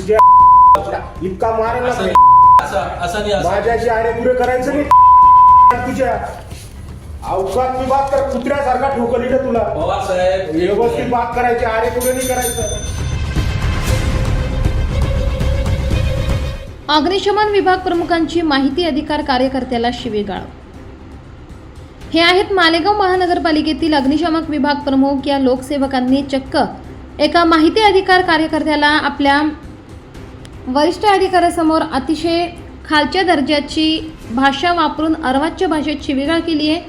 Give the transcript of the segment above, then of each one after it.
तुझ्या इतका मारेल ना. असं नाही असं माझ्याशी अरे पुरे करायचं नाही. तुझ्या अवकात मी बात कर कुत्र्यासारखा ठोकली रे तुला. पवार साहेब व्यवस्थित बात करायची अरे पुरे नाही करायचं. अग्निशमन विभाग प्रमुखांची माहिती अधिकार कार्यकर्त्याला शिवेगाळ. हे आहेत मालेगाव महानगरपालिकेतील अग्निशामक विभाग प्रमुख या लोकसेवकांनी चक्क एका माहिती अधिकार कार्यकर्त्याला आपल्या वरिष्ठ अधिकाऱ्यासमोर अतिशय खालच्या दर्जाची भाषा वापरून अर्वाच्य भाषेत शिवीगाळ केली आहे.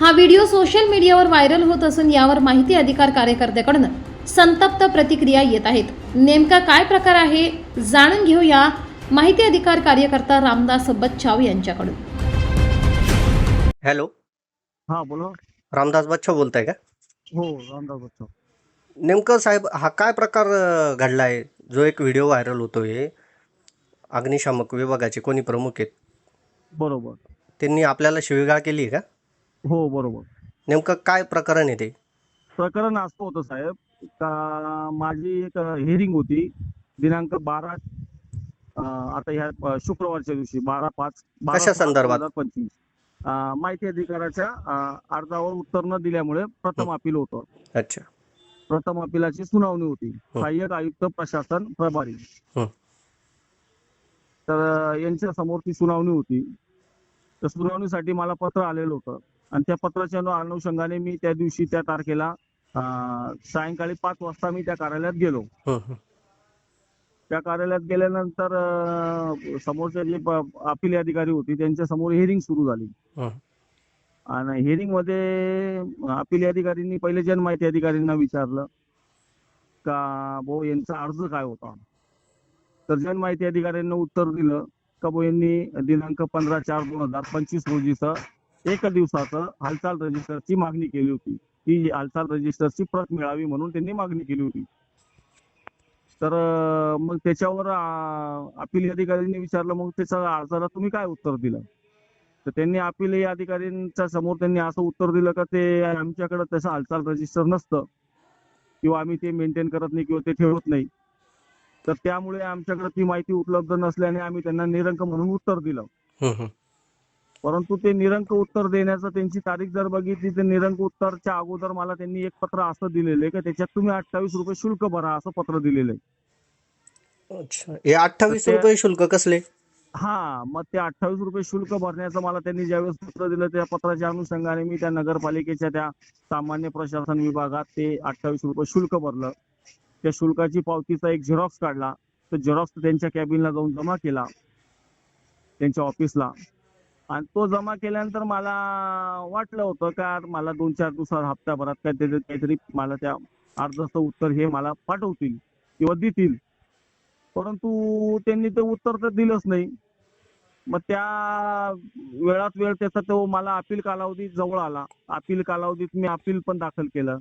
हा व्हिडिओ सोशल मीडियावर व्हायरल होत असून यावर माहिती अधिकार कार्यकर्त्याकडून संतप्त प्रतिक्रिया येत आहेत. नेमका काय प्रकार आहे जाणून घेऊया माहिती अधिकार कार्यकर्ता रामदास बच्छाव यांच्याकडून. हॅलो. हा बोला. रामदास बच्चा बोलताय का? हो रामदास बच्चा नेमकं साहेब हा काय प्रकार अं, घडला आहे जो एक व्हिडिओ व्हायरल होतोय अग्निशामक विभागाचे कोणी प्रमुख आहेत? बरोबर. त्यांनी आपल्याला शिवीगाळ केली का? हो बरोबर. नेमकं काय प्रकरण आहे ते? प्रकरण असं होतं साहेब का माझी एक हिअरिंग होती दिनांक बारा अं, आता ह्या अं, शुक्रवारच्या दिवशी बारा पाच बारा कशा पाच संदर्भात? दोन हजार पंचवीस. अं, माहिती अधिकाराच्या अं, अर्जावर उत्तर न दिल्यामुळे प्रथम अपील होतं. अच्छा. प्रथम अपिलाची सुनावणी होती. सहाय्यक आयुक्त प्रशासन प्रभारी. हं. तर यांच्या समोर ती सुनावणी होती. तर सुनावणीसाठी मला पत्र आलेलं होतं. आणि त्या पत्राच्या अनु- अनुषंगाने मी त्या दिवशी त्या तारखेला सायंकाळी पाच वाजता मी त्या कार्यालयात गेलो. त्या कार्यालयात गेल्यानंतर समोरचे जे अपील अधिकारी होती त्यांच्यासमोर हिअरिंग सुरू झाली. आणि हिअरिंगमध्ये अपील अधिकाऱ्यांनी पहिले जनमाहिती अधिकाऱ्यांना विचारलं का भाऊ यांचा अर्ज काय होता? तर जन माहिती अधिकाऱ्यांनी उत्तर दिलं. का यांनी दिनांक पंधरा चार दोन हजार पंचवीस रोजीचं एक दिवसाचं हालचाल रजिस्टरची मागणी केली होती. ती हालचाल रजिस्टरची प्रत मिळावी म्हणून त्यांनी मागणी केली होती. तर मग त्याच्यावर अपील अधिकाऱ्यांनी विचारलं मग त्याच्या अर्जाला तुम्ही काय उत्तर दिलं? तर त्यांनी अपील अधिकाऱ्यांच्या समोर त्यांनी असं उत्तर दिलं का ते आमच्याकडे तसं हालचाल रजिस्टर नसतं. किंवा आम्ही ते मेंटेन करत नाही किंवा ते ठेवत नाही. तर त्यामुळे आमच्याकडे ती माहिती उपलब्ध नसल्याने आम्ही त्यांना निरंक म्हणून उत्तर दिलं. परंतु ते निरंक उत्तर देण्याचं त्यांची तारीख जर बघितली तर निरंक उत्तरच्या अगोदर मला त्यांनी एक पत्र असं दिलेलं आहे की त्याच्यात तुम्ही अठ्ठावीस रुपये शुल्क भरा असं पत्र दिलेलं आहे. अच्छा. हे अठ्ठावीस रुपये शुल्क कसले? हा मग ते अठ्ठावीस रुपये शुल्क भरण्याचं मला त्यांनी ज्यावेळेस पत्र दिलं त्या पत्राच्या अनुषंगाने मी त्या नगरपालिकेच्या त्या सामान्य प्रशासन विभागात ते अठ्ठावीस रुपये शुल्क भरलं. त्या शुल्काची पावतीचा एक झेरॉक्स काढला. तर झेरॉक्स त्यांच्या कॅबिनला जाऊन जमा केला. त्यांच्या ऑफिसला आणि तो जमा केल्यानंतर मला वाटलं होतं का मला दोन चार दिवसात हप्त्याभरात काहीतरी काहीतरी मला त्या अर्जाचं उत्तर हे मला पाठवतील किंवा देतील. परंतु त्यांनी ते उत्तर तर दिलंच नाही. मग त्या वेळात वेळ त्याचा तो मला अपील कालावधी जवळ आला. अपील कालावधीत मी अपील पण दाखल केलं.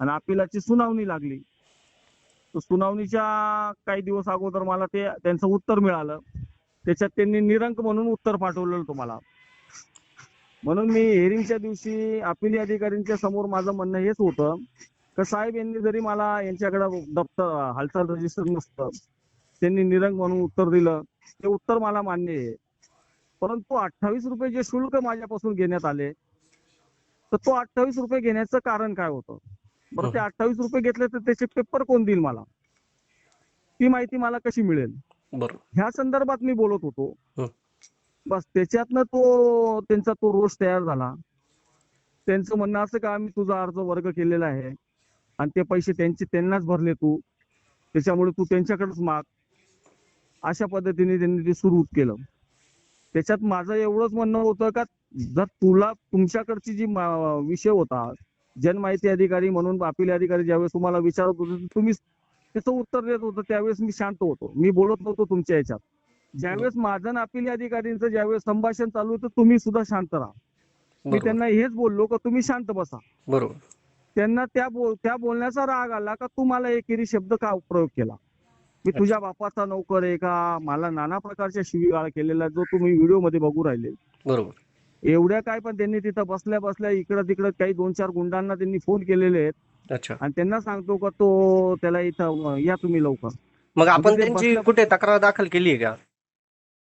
आणि अपिलाची सुनावणी लागली. सुनावणीच्या काही दिवस अगोदर मला ते त्यांचं उत्तर मिळालं. त्याच्यात त्यांनी निरंक म्हणून उत्तर पाठवलेलं तुम्हाला. म्हणून मी हेरिंगच्या दिवशी अपिली अधिकाऱ्यांच्या समोर माझं म्हणणं हेच होतं का साहेब यांनी जरी मला यांच्याकडे दप्तर हालचाल रजिस्टर नसतं त्यांनी निरंक म्हणून उत्तर दिलं. ते उत्तर मला मान्य आहे. परंतु अठ्ठावीस रुपये जे शुल्क माझ्यापासून घेण्यात आले तर तो अठ्ठावीस रुपये घेण्याचं कारण काय होतं? बरं ते अठ्ठावीस रुपये घेतले तर त्याचे पेपर कोण देईल मला? ती माहिती मला कशी मिळेल? ह्या संदर्भात मी बोलत होतो. हं. बस त्याच्यातनं तो त्यांचा तो रोष तयार झाला. त्यांचं म्हणणं असं का आम्ही तुझा अर्ज वर्ग केलेला आहे आणि ते पैसे त्यांचे त्यांनाच भरले तू. त्याच्यामुळे तू त्यांच्याकडेच माग. अशा पद्धतीने त्यांनी ते सुरू केलं. त्याच्यात माझं एवढंच म्हणणं होतं का जर तुला तुमच्याकडची जी विषय होता जनमाहिती अधिकारी म्हणून अपील अधिकारी ज्यावेळेस तुम्हाला विचारत होते तुम्ही त्याचं उत्तर देत होतं त्यावेळेस मी शांत होतो. मी बोलत नव्हतो तुमच्या याच्यात. ज्यावेळेस माझं अपील अधिकारींचं ज्यावेळेस संभाषण चालू होतं तुम्ही सुद्धा शांत राहा. मी त्यांना हेच बोललो का तुम्ही शांत बसा. बरोबर. त्यांना त्या बोल त्या बोलण्याचा राग आला का तू मला एकेरी शब्द का प्रयोग केला? मी तुझ्या बापाचा नोकर आहे का? मला नाना प्रकारच्या शिवीगाळ केलेला जो तुम्ही व्हिडिओमध्ये बघू राहिले. बरोबर. एवढ्या काय पण त्यांनी तिथं बसल्या बसल्या इकडं तिकडं काही दोन चार गुंडांना त्यांनी फोन केलेले आहेत. अच्छा. आणि त्यांना सांगतो का तो त्याला इथं या तुम्ही लवकर. मग आपण म्हणजे त्यांची कुठे तक्रार दाखल केली आहे का?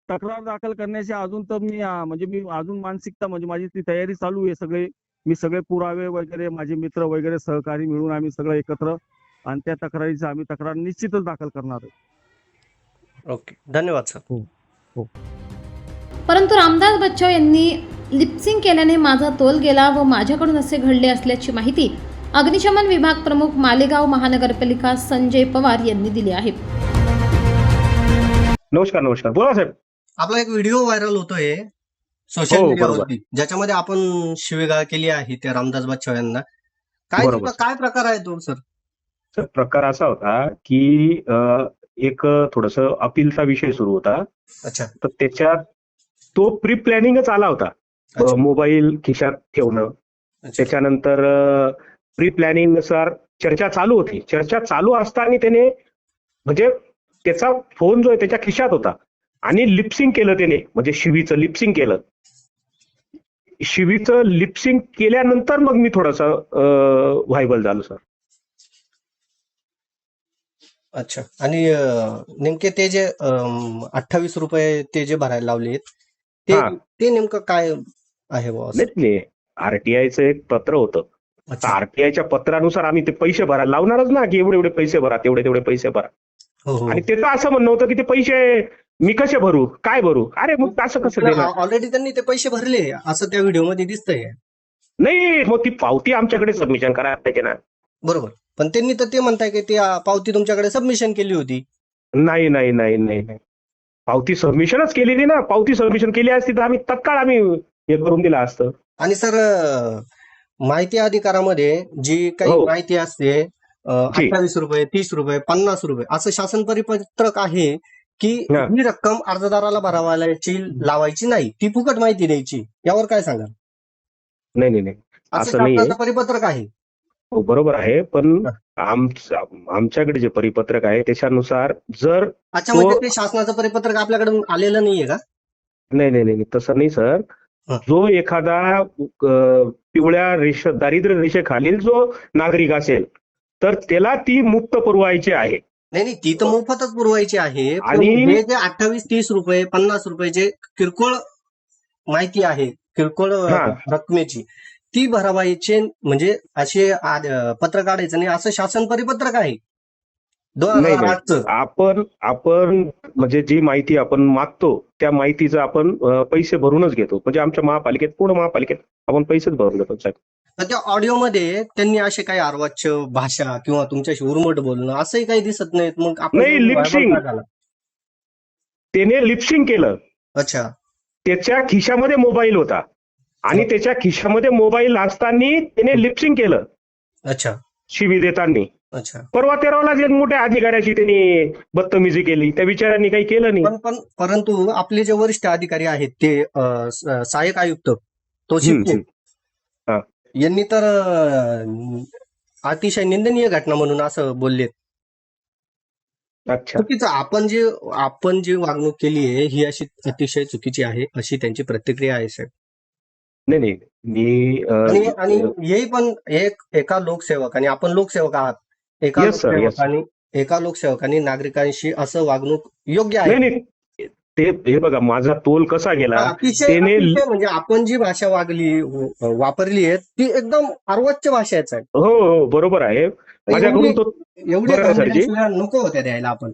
तक्रार दाखल करण्याची अजून तर मी अं, म्हणजे मी अजून मानसिकता म्हणजे माझी ती तयारी चालू आहे सगळे. मी सगळे पुरावे वगैरे माझे मित्र वगैरे सहकारी मिळून आम्ही सगळं एकत्र आणि त्या तक्रारीची आम्ही तक्रार निश्चितच दाखल करणार आहे. ओके. धन्यवाद सर. परंतु रामदास बच्चाव यांनी लिप्सिंग केल्याने माझा तोल गेला व माझ्याकडून असे घडले असल्याची माहिती अग्निशमन विभाग प्रमुख मालेगाव महानगरपालिका संजय पवार यांनी दिली आहे. नमस्कार नमस्कार. बोला साहेब. आपला एक व्हिडिओ व्हायरल होतोय सोशल हो, मीडियावरती ज्याच्यामध्ये आपण शिवेगाळ केली आहे त्या रामदास बच्चाव यांना. काय बरोबर. नेमकं काय प्रकार आहे तो सर? तर प्रकार असा होता की अं, एक थोडस अपीलचा विषय सुरू होता. अच्छा. तर त्याच्यात तो प्री प्लॅनिंगच आला होता. मोबाईल खिशात ठेवणं. त्याच्यानंतर प्री प्लॅनिंगनुसार चर्चा चालू होती. चर्चा चालू असताना त्याने म्हणजे त्याचा फोन जो आहे त्याच्या खिशात होता. आणि लिपसिंग केलं त्याने. म्हणजे शिवीचं लिपसिंग केलं. शिवीचं लिपसिंग केल्यानंतर मग मी थोडस व्हायबल झालो सर अच्छा. आणि नेमके ते जे अठ्ठावीस रुपये ते जे भरायला हा. ते नेमकं काय आहे? नाही आरटीआयचं एक पत्र होतं. आरटीआयच्या पत्रानुसार आम्ही ते पैसे भरा. लावणारच ना की एवढे एवढे पैसे भरा तेवढे तेवढे पैसे भरा. हो हो. आणि त्याचं असं म्हणणं होतं की ते पैसे मी कसे भरू? काय भरू? अरे मग असं कसं देणार? ऑलरेडी त्यांनी ते पैसे भरले. असं त्या व्हिडिओमध्ये दिसतंय. नाही मग ती पावती आमच्याकडे सबमिशन करा त्याचे ना. बरोबर. पण त्यांनी तर ते म्हणताय की ती पावती तुमच्याकडे सबमिशन केली होती. नाही नाही नाही नाही नाही. पावती सबमिशनच केलेली ना. पावती सबमिशन केली असती तर आम्ही तत्काळ आम्ही हे करून दिलं असतं आणि सर माहिती अधिकारामध्ये जी काही हो. माहिती असते. अठ्ठावीस रुपये तीस रुपये पन्नास रुपये असं शासन परिपत्रक आहे की हा. ही रक्कम अर्जदाराला भरावायची लावायची नाही ती फुकट माहिती द्यायची यावर काय सांगाल नाही नाही नाही असं असं नाहीये. शासनाचं परिपत्रक आहे हो बरोबर आहे पण आमच्या आमच्याकडे जे परिपत्रक आहे त्याच्यानुसार जर अच्छा तो- म्हणजे ते शासनाचं परिपत्रक आपल्याकडे आलेलं नाहीये का नाही नाही नाही तसं नाही सर. जो एखादा पिवळ्या रेषे दारिद्र्य रेषेखालील जो नागरिक असेल तर त्याला ती मुक्त पुरवायची आहे. नाही नाही ती तर मोफतच पुरवायची आहे. आणि- हे जे अठ्ठावीस तीस रुपये पन्नास रुपये जे किरकोळ माहिती आहे किरकोळ. रकमेची ती भरावायचे म्हणजे असे पत्र काढायचं नाही असं शासन परिपत्रक आहे. नाही, आपण आपण म्हणजे जी माहिती आपण मागतो त्या माहितीचं आपण पैसे भरूनच घेतो. म्हणजे आमच्या महापालिकेत पूर्ण महापालिकेत आपण पैसेच भरून घेतो साहेब. त्या ऑडिओमध्ये त्यांनी असे काही अर्वाच्य भाषा किंवा तुमच्याशी उर्मट बोलणं असंही काही दिसत नाहीत. मग आपण नाही, झालं? त्याने लिपसिंग केलं. अच्छा. त्याच्या खिशामध्ये मोबाईल होता. आणि त्याच्या खिशामध्ये मोबाईल असताना त्याने लिपसिंग केलं. अच्छा. शिवी देताना. परवा तेरावलाच एक मोठ्या अधिकाऱ्याची त्यांनी बदतमीजी केली. त्या विचारांनी काही केलं नाही. पण पण परंतु आपले जे वरिष्ठ अधिकारी आहेत ते अ, स- सहाय्यक आयुक्त तो शिंदे. यांनी तर अ, अतिशय निंदनीय घटना म्हणून असं बोलले अच्छा. चुकीचं आपण जे आपण जी वागणूक केली आहे ही अशी अतिशय चुकीची आहे अशी त्यांची प्रतिक्रिया आहे साहेब. नाही नाही. मी आणि अं, आणि हेही पण एक एका लोकसेवक आणि आपण लोकसेवक आहात. एका Yes, sir, yes, sir. लोकसेवकांनी एका लोकसेवकांनी नागरिकांशी असं वागणूक योग्य आहे? नाही नाही. ते हे बघा माझा तोल कसा गेला? अतिशय त्याने- अतिशय म्हणजे आपण जी भाषा वागली वापरली आहे ती एकदम अर्वाच्य भाषेच आहे. हो हो बरोबर आहे. माझ्याकडून तो एवढे बरोबर, सरजी. नको होत्या द्यायला आपण.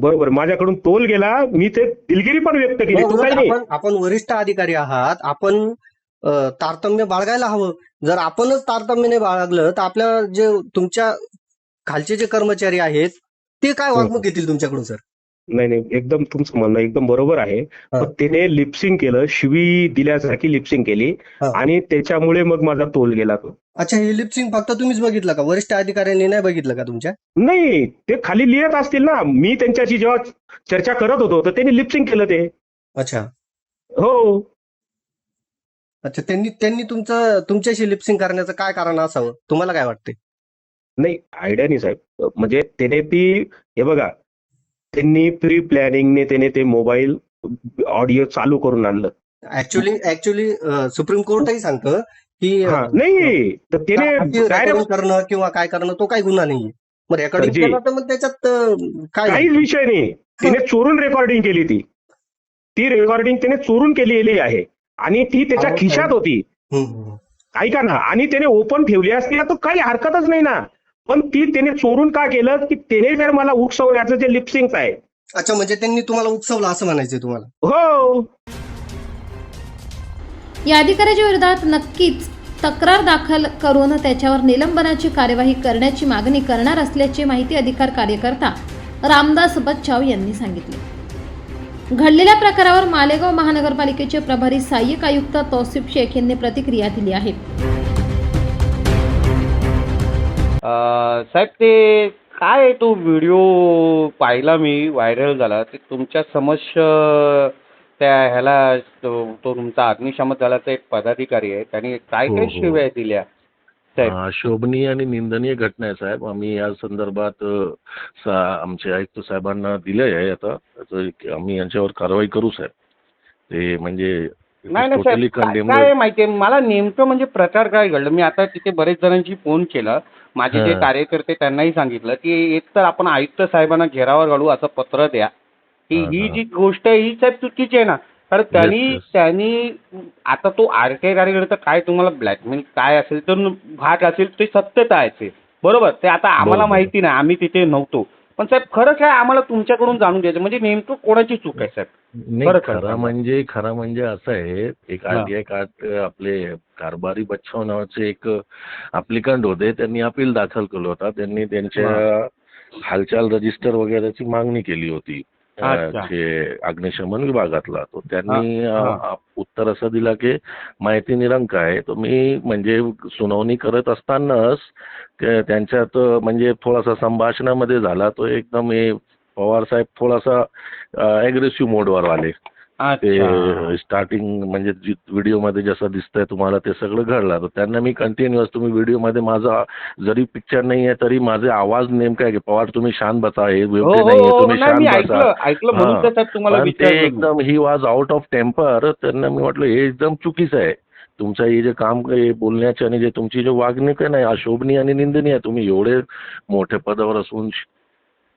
बरोबर माझ्याकडून तोल गेला मी ते दिलगिरी पण व्यक्त केली मग तो काही नाही. आपण आपण वरिष्ठ अधिकारी आहात आपण अ, तारतम्य बाळगायला हवं. जर आपणच तारतम्य नाही बाळगलं तर आपल्या जे तुमच्या खालचे जे कर्मचारी आहेत ते काय वागणूक घेतील तुमच्याकडून सर? नाही नाही एकदम तुमचं म्हणणं एकदम बरोबर आहे. पण त्याने लिपसिंग केलं शिवी दिल्यासारखी लिपसिंग केली. आणि त्याच्यामुळे मग माझा तोल गेला तो. अच्छा हे लिपसिंग फक्त तुम्हीच बघितलं का? वरिष्ठ अधिकाऱ्यांनी नाही बघितलं का तुमच्या? नाही ते खाली लिहित असतील ना. मी त्यांच्याशी जेव्हा चर्चा करत होतो तर त्यांनी लिपसिंग केलं ते. अच्छा. हो. अच्छा त्यांनी त्यांनी तुमचं तुमच्याशी लिपसिंग करण्याचं काय कारण असावं? तुम्हाला काय वाटते नाही आयडिया नाही साहेब. म्हणजे त्याने ती हे बघा त्यांनी प्री प्लॅनिंगने त्याने ते मोबाईल ऑडिओ चालू करून आणलं. ऍक्च्युली ऍक्च्युली सुप्रीम कोर्टही सांगतं की नाही तर त्याने करणं किंवा काय करणं तो काही गुन्हा नाहीये. मग रेकॉर्डिंग त्याच्यात काय काहीच विषय नाही. तिने चोरून रेकॉर्डिंग केली ती. ती रेकॉर्डिंग तिने चोरून केलेली आहे. आणि ती त्याच्या खिशात होती. ऐका ना आणि त्याने ओपन ठेवली असती तर काही हरकतच नाही ना. पण ती त्याने चोरून का केलं? की त्याने जर मला उकसवण्याचं जे लिपसिंग आहे. अच्छा म्हणजे त्यांनी तुम्हाला उकसवलं असं म्हणायचंय तुम्हाला? हो. या अधिकाऱ्याच्या विरोधात नक्कीच तक्रार दाखल करून त्याच्यावर निलंबनाची कार्यवाही करण्याची मागणी करणार असल्याचे माहिती अधिकार कार्यकर्ता रामदास बच्चाव यांनी सांगितले. घडलेल्या प्रकारावर मालेगाव महानगरपालिकेचे प्रभारी सहाय्यक आयुक्त तौसिफ शेख यांनी प्रतिक्रिया दिली आहे. साहेब ते काय तो व्हिडिओ पाहिला मी व्हायरल झाला. ते तुमच्या समक्ष त्या ह्याला तो तो तुमचा अग्निशामक दलाचा एक पदाधिकारी आहे. त्यांनी काय हो, काय हो. शिव्या दिल्या शोभनीय आणि निंदनीय घटना आहे साहेब. आम्ही या संदर्भात अं, सा- आमचे आयुक्त साहेबांना दिले आहे आता. त्याचं एक- आम्ही यांच्यावर कारवाई करू साहेब. ते म्हणजे नाही नाही टोटली साहेब काय- कंडेम्ड काय माहितीये मला नेमकं म्हणजे प्रकार काय घडलं? मी आता तिथे बरेच जणांची फोन केला. माझे जे. कार्यकर्ते त्यांनाही सांगितलं की एक तर आपण आयुक्त साहेबांना घेरावर घालू असं पत्र द्या की हा. जी गोष्ट आहे ही साहेब चुकीची आहे ना कारण त्यांनी. त्यांनी आता तो आर टी आय कार्यकर्ता काय तुम्हाला ब्लॅकमेल काय असेल तर भाग असेल ते सत्यता आहे. बरोबर ते आता आम्हाला. माहिती नाही आम्ही तिथे नव्हतो पण साहेब खरं काय आम्हाला तुमच्याकडून जाणून घ्यायचं? म्हणजे नेमकं कोणाची चूक आहे साहेब? खरं म्हणजे खरं म्हणजे असं आहे एक. आरटीआय कार्ड आपले कारभारी बच्चाव नावाचे एक अप्लिकंट होते त्यांनी अपील दाखल केलं होता. त्यांनी त्यांच्या हालचाल रजिस्टर वगैरेची मागणी केली होती. अग्निशमन विभागातला तो त्यांनी उत्तर असं दिलं की माहिती निरंक आहे. तो मी म्हणजे सुनावणी करत असतानाच त्यांच्यात म्हणजे थोडासा संभाषणामध्ये झाला. तो एकदम हे पवार साहेब थोडासा अग्रेसिव्ह मोडवर आले. ते स्टार्टिंग म्हणजे व्हिडिओमध्ये जसं दिसतंय तुम्हाला ते सगळं घडलं. तर त्यांना मी कंटिन्युअस तुम्ही व्हिडिओमध्ये माझा जरी पिक्चर नाही आहे तरी माझे आवाज नेमका आहे की पवार तुम्ही शांत बसा हे हो हो हो तुम्ही नाही मी शांत बसा. ते. एकदम he was out of temper त्यांना मी म्हटलं हे एकदम चुकीचं आहे. तुमचं हे जे काम हे बोलण्याचे आणि जे तुमची जे वागणूक आहे ना अशोभनीय आणि निंदनीय आहे तुम्ही एवढे मोठ्या पदावर असून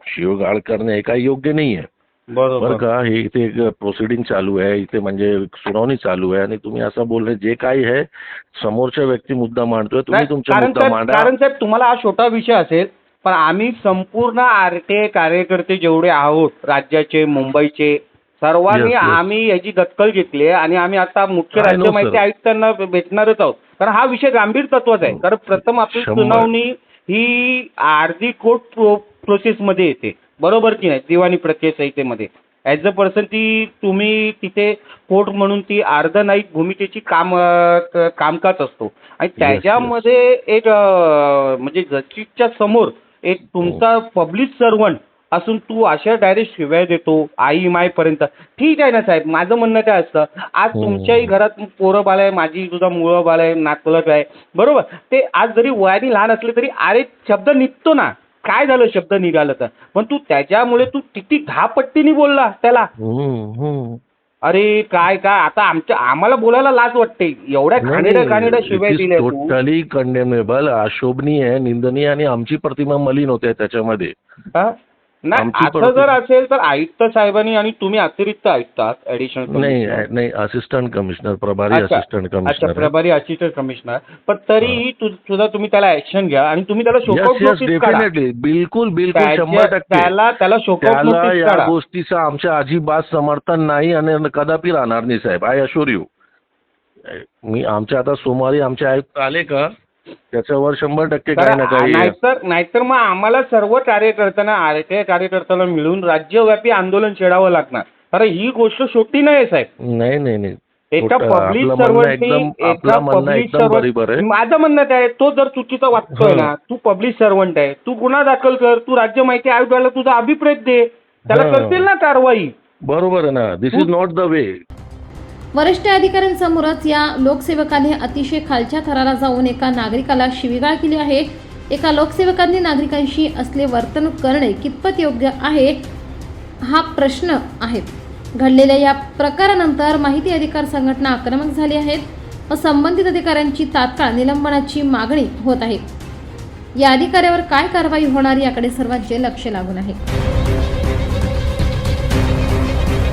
शिवगाळ करणे हे काही योग्य नाही आहे बरोबर का हे इथे प्रोसिडिंग चालू आहे इथे म्हणजे सुनावणी चालू आहे आणि तुम्ही असं बोलणे जे काही आहे समोरच्या व्यक्ती मुद्दा मांडतोय तुम्ही तुमचा कारण मुद्दा साहेब मांडा कारण साहेब तुम्हाला हा छोटा विषय असेल पण आम्ही संपूर्ण आरटीआय कार्यकर्ते जेवढे आहोत राज्याचे मुंबईचे सर्वांनी. आम्ही याची दखल घेतली आहे आणि आम्ही आता मुख्य राज्य माहिती. आयुक्तांना भेटणारच आहोत कारण हा विषय गंभीर तत्वाचा आहे कारण प्रथम आपली. सुनावणी ही आरती कोर्ट प्रो प्रोसेसमध्ये येते बरोबर की नाही? दिवाणी प्रक्रिया संहितेमध्ये. ॲज अ पर्सन ती तुम्ही तिथे कोर्ट म्हणून ती अर्धनाईक भूमिकेची काम कामकाज असतो. आणि. त्याच्यामध्ये एक म्हणजे जस्टिसच्या समोर एक तुमचा पब्लिक सर्वंट असून तू अशा डायरेक्ट शिव्या देतो आई माय पर्यंत ठीक आहे ना साहेब माझं म्हणणं काय असतं? आज हम्म. तुमच्याही घरात पोरं बाळ आहे माझी तुझा मुळं बाळ आहे नातलग आहे. बरोबर? ते आज जरी वयाने लहान असले तरी अरे शब्द निघतो ना. काय झालं शब्द निघालं तर? पण तू त्याच्यामुळे तू किती पट्टीने बोलला त्याला. अरे काय काय? आता आमच्या आम्हाला बोलायला लाज वाटते. एवढ्या खाणेड्या खाणेड्या शिवाय दिल्या टोटली कंडेमेबल अशोभनीय निंदनीय आणि आमची प्रतिमा मलिन होते त्याच्यामध्ये? नाही असं जर असेल तर आयुक्त साहेबांनी आणि तुम्ही अतिरिक्त आयुक्तात ऍडिशनल नाही नाही असिस्टंट कमिशनर प्रभारी. असिस्टंट कमिशनर प्रभारी असिस्टंट कमिशनर पण तरीही सुद्धा तुम्ही त्याला ऍक्शन घ्या आणि तुम्ही त्याला डेफिनेटली बिलकुल बिलकुल शंभर टक्के. त्याला त्याला त्याला या गोष्टीचं आमच्या अजिबात समर्थन नाही आणि कदापि राहणार नाही साहेब. आय अशोर यू मी आमच्या आता सोमवारी आमचे आयुक्त आले का? त्याच्यावर शंभर टक्के काही ना तर काही नाहीतर नाहीतर मग आम्हाला सर्व कार्यकर्त्यांना आरटीआय कार्यकर्त्यांना मिळून राज्यव्यापी आंदोलन छेडावं लागणार कारण ही गोष्ट छोटी नाही साहेब नाही नाही नाही एका. पब्लिक सर्वंटनी बरोबर आहे. माझं म्हणणं काय आहे, तो जर चुकीचा वागतोय हं. ना तू पब्लिक सर्वंट आहे तू गुन्हा दाखल कर तू राज्य माहिती आयोगाला तुझा अभिप्रेत दे त्याला. करतील ना कारवाई बरोबर आहे ना this is not the way वरिष्ठ अधिकाऱ्यांसमोरच या लोकसेवकाने अतिशय खालच्या थराला जाऊन एका नागरिकाला शिवीगाळ केली आहे. एका लोकसेवकांनी नागरिकांशी असले वर्तणूक करणे कितपत योग्य आहे हा प्रश्न आहे. घडलेल्या या प्रकारानंतर माहिती अधिकार संघटना आक्रमक झाली आहेत व संबंधित अधिकाऱ्यांची तात्काळ निलंबनाची मागणी होत आहे. या अधिकाऱ्यावर काय कारवाई होणार याकडे सर्वांचे लक्ष लागून आहे.